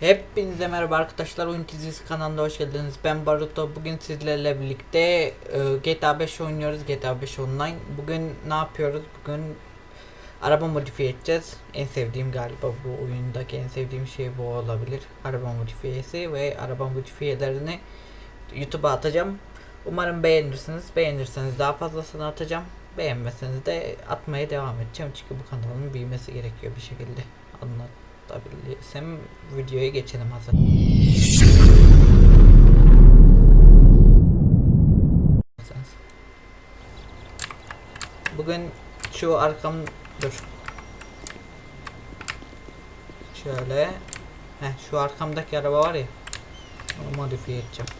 Hepinize merhaba arkadaşlar Oyun Dizisi kanalına hoş geldiniz. Ben Baruto. Bugün sizlerle birlikte e, GTA 5 oynuyoruz. GTA 5 Online. Bugün ne yapıyoruz? Bugün araba modifiye edeceğiz. En sevdiğim galiba bu oyundaki en sevdiğim şey bu olabilir. Araba modifiyesi ve araba modifiyelerini YouTube'a atacağım. Umarım beğenirsiniz. Beğenirseniz daha fazlasını atacağım. Beğenmezseniz de atmaya devam edeceğim. Çünkü bu kanalın büyümesi gerekiyor bir şekilde. Anlatabilirsem videoya geçelim hazır. Bugün şu arkam dur. Şöyle. Heh, şu arkamdaki araba var ya. Onu modifiye edeceğim.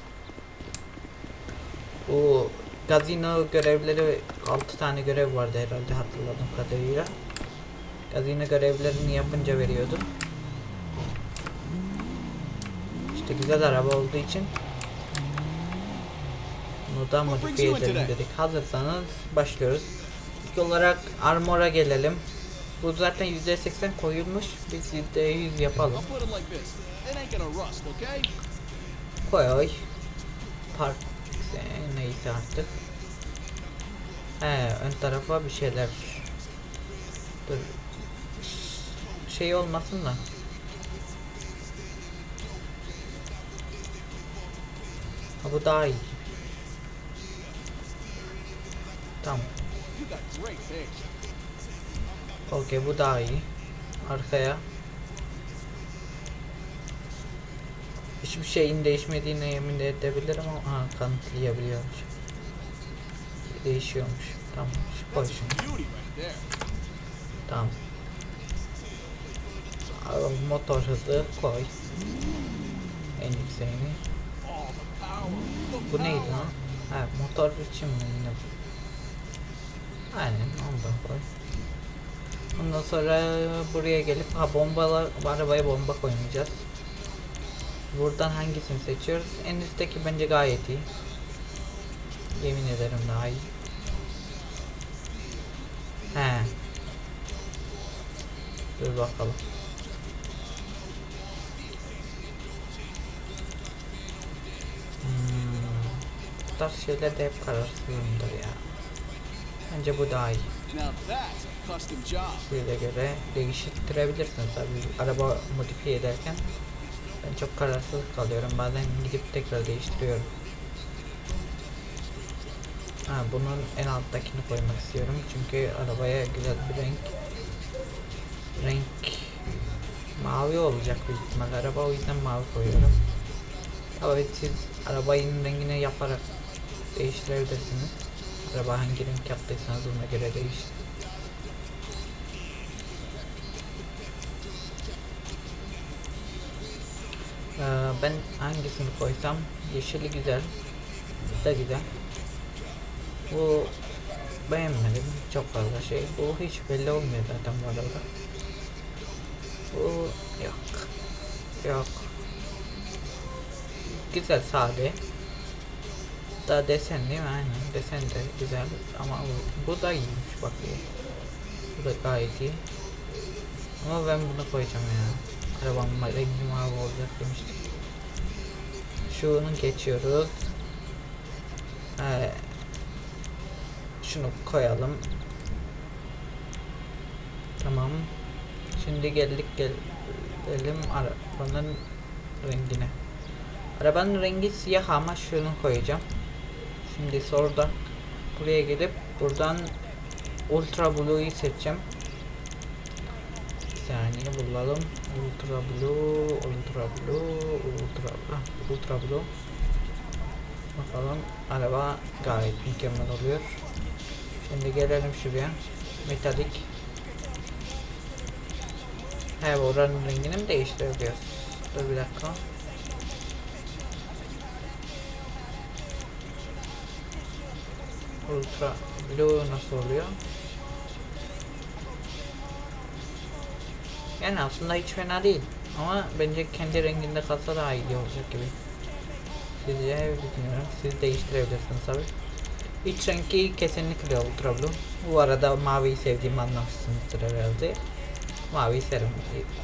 Bu gazino görevleri 6 tane görev vardı herhalde hatırladığım kadarıyla. Gazino görevlerini yapınca veriyordu. İşte güzel araba olduğu için bunu da modifiye edelim dedik. Hazırsanız başlıyoruz. İlk olarak armora gelelim. Bu zaten %80 koyulmuş. Biz %100 yapalım. Koy oy. Park neyse artık. He ön tarafa bir şeyler. Dur. Şey olmasın da. Ha bu daha iyi. Tamam. Great taste. Okey bu daha iyi. Arkaya. Hiçbir şeyin değişmediğine yemin edebilirim ama ha, kanıtlayabiliyormuş. Değişiyormuş. Tamam. Koy şunu. Tamam. Motor hızı koy. En yükseğini. Bu neydi lan? Ha motor için mi yine bu? Aynen ondan koy. Ondan sonra buraya gelip ha bombalar arabaya bomba koymayacağız. Buradan hangisini seçiyoruz? En üstteki bence gayet iyi. Yemin ederim daha iyi. He. Dur bakalım. Bu tarz şeyler de hep kararsızlığımdır ya. Bence bu daha iyi. Size göre değiştirebilirsiniz tabii. Araba modifiye ederken ben çok kararsız kalıyorum. Bazen gidip tekrar değiştiriyorum. Ha, bunun en alttakini koymak istiyorum. Çünkü arabaya güzel bir renk renk mavi olacak büyük ihtimal araba o yüzden mavi koyuyorum. Evet siz arabanın rengini yaparak değiştirebilirsiniz. Araba hangi renk yaptıysanız ona göre değiştir. Ee, ben hangisini koysam? Yeşili güzel. Da güzel. Bu beğenmedim. Çok fazla şey. Bu hiç belli olmuyor zaten bu arada. Bu yok. Yok. Güzel sade da desen değil mi aynen desen de güzel ama bu, bu da iyiymiş bak bu da gayet iyi ama ben bunu koyacağım ya Arabam rengi mavi olacak demiştik. Şunu geçiyoruz. Ee, şunu koyalım. Tamam. Şimdi geldik gel gelelim arabanın rengine. Arabanın rengi siyah ama şunu koyacağım. Şimdi soruda buraya gelip buradan Ultra Blue'yu seçeceğim. Bir saniye bulalım. Ultra Blue, Ultra Blue, Ultra ah, Ultra Blue. Bakalım araba gayet mükemmel oluyor. Şimdi gelelim şuraya. Metalik. He oranın rengini mi değiştirebiliyoruz? Dur bir dakika. Ultra Blue nasıl oluyor? Yani aslında hiç fena değil. Ama bence kendi renginde kalsa daha iyi olacak gibi. Sizce bilmiyorum. Siz değiştirebilirsiniz tabi. İç rengi kesinlikle ultra blue. Bu arada maviyi sevdiğimi anlamışsınızdır herhalde. Mavi serim.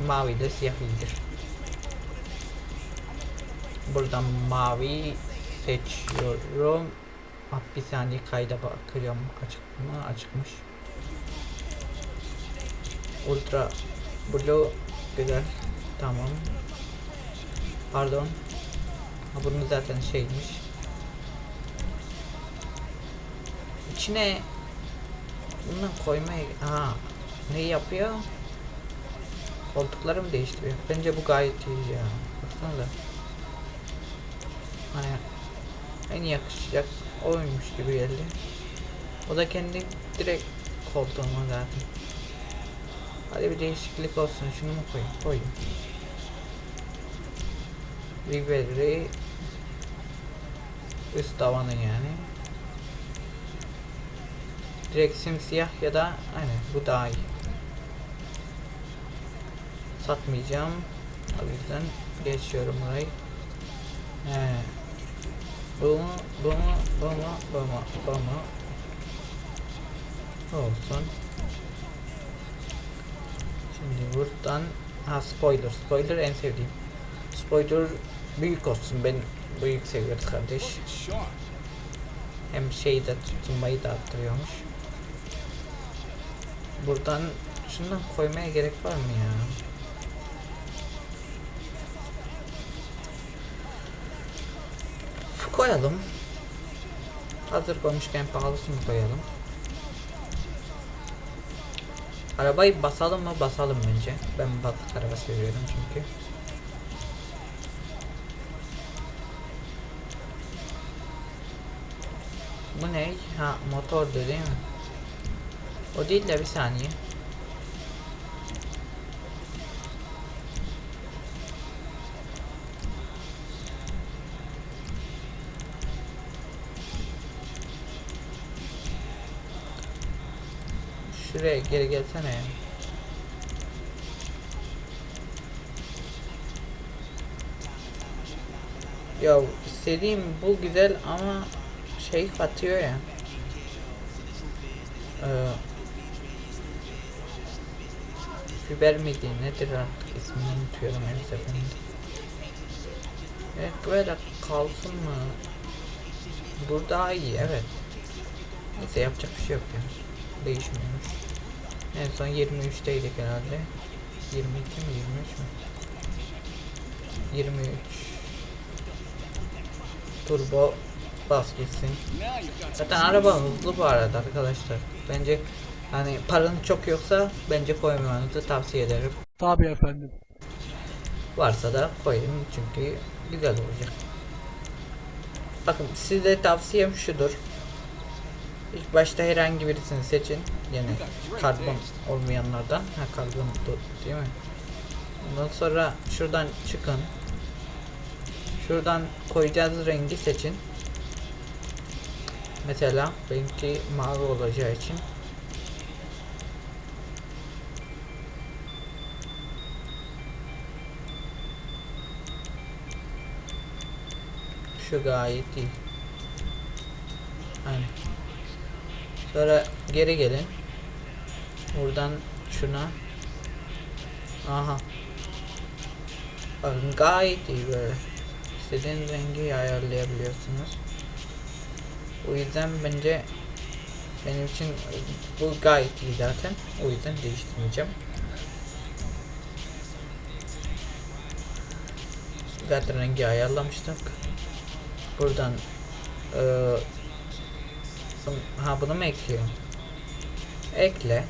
Mavi de siyah iyidir. Buradan mavi seçiyorum. Ah, bir saniye kayda bakıyorum. Açık mı? Açıkmış. Ultra Blue güzel. Tamam. Pardon. Ha, bunun zaten şeymiş. İçine bunu koymaya ha ne yapıyor? Koltukları mı değiştiriyor? Bence bu gayet iyi ya. Baksana da. Hani en yakışacak oymuş gibi geldi. O da kendi direkt koltuğuma zaten. Hadi bir değişiklik olsun. Şunu mu koyayım? Koyayım. Rivelry üst tavanı yani. Direkt simsiyah ya da aynen bu daha iyi. Satmayacağım. O yüzden geçiyorum burayı. He. Mu? Bu mu? Bu mu? Olsun. Şimdi buradan ha spoiler. Spoiler en sevdiğim. Spoiler büyük olsun. Ben büyük seviyoruz kardeş. Hem şeyi de tutunmayı da arttırıyormuş. Buradan şundan koymaya gerek var mı ya? Koyalım. Hazır koymuşken pahalısını koyalım. Arabayı basalım mı? Basalım bence. Ben batık araba seviyorum çünkü. Bu ne? Ha motordu değil mi? O değil de bir saniye. Şuraya geri gelsene ya. Ya istediğim bu güzel ama şey katıyor ya. Ee, fiber miydi nedir artık ismini unutuyorum her seferinde. Evet böyle kalsın mı? Burada iyi evet. Neyse yapacak bir şey yok ya. Değişmiyormuş. En son 23'teydik herhalde. 22 mi 23 mi? 23 Turbo bas gitsin. Zaten araba hızlı bu arada arkadaşlar. Bence hani paranız çok yoksa bence koymamanızı tavsiye ederim. Tabii efendim. Varsa da koyun çünkü güzel olacak. Bakın size tavsiyem şudur. İlk başta herhangi birisini seçin. Yani karbon olmayanlardan. Ha karbon değil mi? Ondan sonra şuradan çıkın. Şuradan koyacağınız rengi seçin. Mesela benimki mavi olacağı için Şu gayet iyi. Aynen. Sonra geri gelin. Buradan şuna. Aha. Bakın gayet iyi böyle. İstediğiniz rengi ayarlayabiliyorsunuz. O yüzden bence benim için bu gayet iyi zaten. O yüzden değiştirmeyeceğim. Zaten rengi ayarlamıştık. Buradan eee ha bunu mu ekliyorum? Ekle.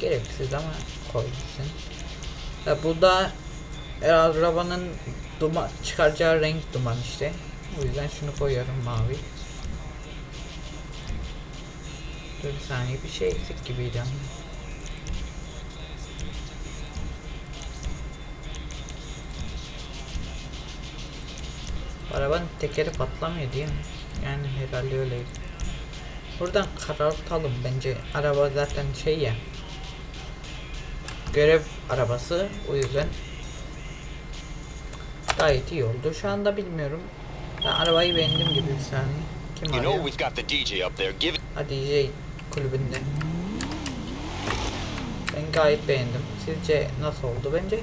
Gereksiz ama koy gitsin. Ya burada e, arabanın duman çıkaracağı renk duman işte. O yüzden şunu koyuyorum mavi. Dur bir saniye bir şey eksik gibiydi ama. Arabanın tekeri patlamıyor değil mi? Yani herhalde öyleydi. Buradan karartalım bence. Araba zaten şey ya. Görev arabası o yüzden gayet iyi oldu. Şu anda bilmiyorum. Ben arabayı beğendim gibi bir saniye. Kim You know we've got the DJ up there. Give. Ha DJ kulübünde. Ben gayet beğendim. Sizce nasıl oldu? Bence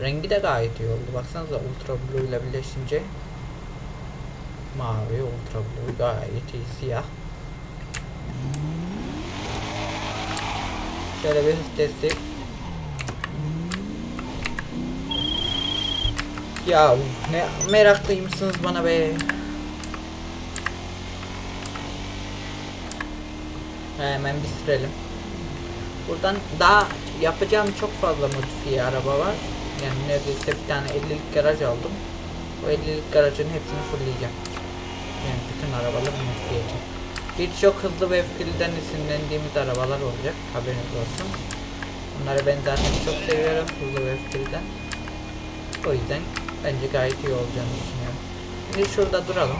Rengi de gayet iyi oldu. Baksanıza Ultra Blue ile birleşince mavi Ultra Blue gayet iyi siyah. Şöyle bir hız testi. Ya ne meraklıymışsınız bana be. Hemen bitirelim. Buradan daha yapacağım çok fazla modifiye araba var. Yani neredeyse bir tane 50'lik garaj aldım. O 50'lik garajın hepsini fullleyeceğim. Yani bütün arabaları modifiye edeceğim. Birçok hızlı ve öfkeliden esinlendiğimiz arabalar olacak. Haberiniz olsun. Bunları ben zaten çok seviyorum. Hızlı ve öfkeliden. O yüzden bence gayet iyi olacağını düşünüyorum. Şimdi şurada duralım.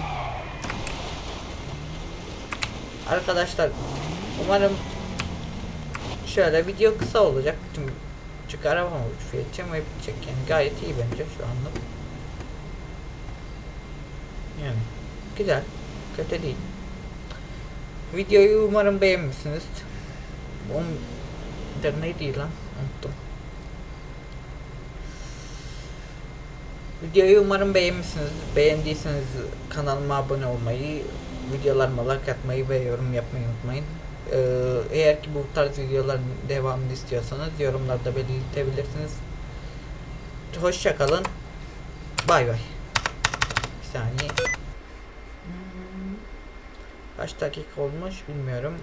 Arkadaşlar umarım şöyle video kısa olacak. Bütün çünkü araba modifiye edeceğim ve bitecek. Yani gayet iyi bence şu anda. Yani güzel. Kötü değil. Videoyu umarım beğenmişsiniz. On der neydi lan? Unuttum. Videoyu umarım beğenmişsiniz. Beğendiyseniz kanalıma abone olmayı, videolarıma like atmayı ve yorum yapmayı unutmayın. Ee, eğer ki bu tarz videoların devamını istiyorsanız yorumlarda belirtebilirsiniz. Hoşça kalın. Bay bay. Bir saniye. Kaç dakika olmuş bilmiyorum.